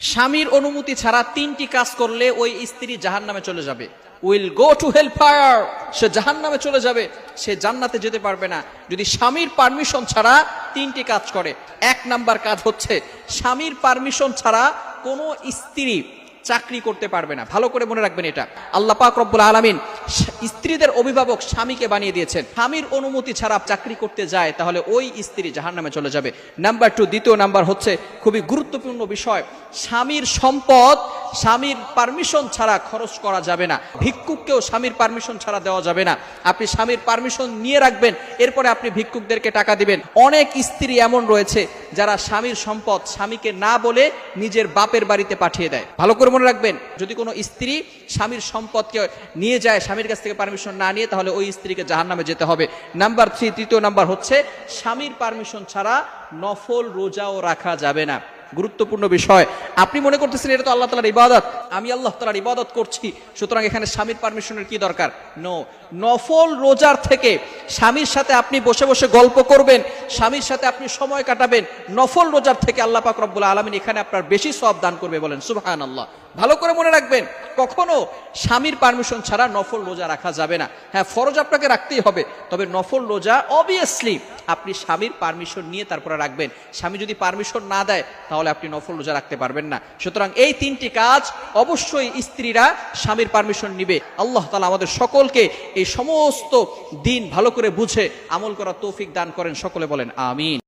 স্বামীর অনুমতি ছাড়া তিনটি কাজ করলে ওই স্ত্রী জাহান নামে চলে যাবে। Will go to help fire সে জাহান নামে চলে যাবে, সে জান্নাতে যেতে পারবে না। যদি স্বামীর পারমিশন ছাড়া তিনটি কাজ করে, এক নাম্বার কাজ হচ্ছে স্বামীর পারমিশন ছাড়া কোনো স্ত্রী চাকরি করতে পারবে না। ভালো করে মনে রাখবেন এটা। আল্লাহ পাক রব্বুল আলামিন স্ত্রীদের অভিভাবক স্বামীকে বানিয়ে দিয়েছেন। স্বামীর অনুমতি ছাড়া চাকরি করতে যায়, তাহলে ওই স্ত্রী জাহান্নামে চলে যাবে। নাম্বার টু দ্বিতীয় নাম্বার হচ্ছে খুবই গুরুত্বপূর্ণ বিষয়, স্বামীর সম্পদ স্বামীর পারমিশন ছাড়া খরচ করা যাবে না। ভিক্ষুককেও স্বামীর পারমিশন ছাড়া দেওয়া যাবে না। আপনি স্বামীর পারমিশন নিয়ে রাখবেন, এরপরে আপনি ভিক্ষুকদেরকে টাকা দিবেন। অনেক স্ত্রী এমন রয়েছে, যারা স্বামীর সম্পদ স্বামীকে না বলে নিজের বাপের বাড়িতে পাঠিয়ে দেয়। ভালো করে মনে রাখবেন, যদি কোনো স্ত্রী স্বামীর সম্পদকে নিয়ে যায় স্বামীর কাছ থেকে পারমিশন না নিয়ে তাহলে ওই স্ত্রীকে জাহান নামে যেতে হবে। নাম্বার থ্রি তৃতীয় নাম্বার হচ্ছে, স্বামীর পারমিশন ছাড়া নফল রোজাও রাখা যাবে না। গুরুত্বপূর্ণ বিষয়। আপনি মনে করতেছেন এটা তো আল্লাহ তালার ইবাদত? আমি আল্লাহ তালার ইবাদত করছি, সুতরাং এখানে স্বামীর পারমিশনের কি দরকার? নো নফল রোজার থেকে স্বামীর সাথে আপনি বসে বসে গল্প করবেন, স্বামীর সাথে আপনি সময় কাটাবেন, নফল রোজার থেকে আল্লাহ পাক রব্বুল আলমিন এখানে আপনার বেশি সব দান করবে বলেন সুবহান আল্লাহ ভালো করে মনে রাখবেন। কখনো স্বামীর পারমিশন ছাড়া নফল রোজা রাখা যাবে না। হ্যাঁ ফরজ আপনাকে রাখতেই হবে, তবে নফল রোজা অবভিয়াসলি আপনি স্বামীর পারমিশন নিয়ে তারপরে রাখবেন। স্বামী যদি পারমিশন না দেয়, তাহলে আপনি নফল রোজা রাখতে পারবেন না। সুতরাং এই তিনটি কাজ অবশ্যই স্ত্রীরা স্বামীর পারমিশন নিবে। আল্লাহ তালা আমাদের সকলকে এই সমস্ত দিন ভালো করে বুঝে আমল করা তৌফিক দান করেন। সকলে বলেন, আমিন।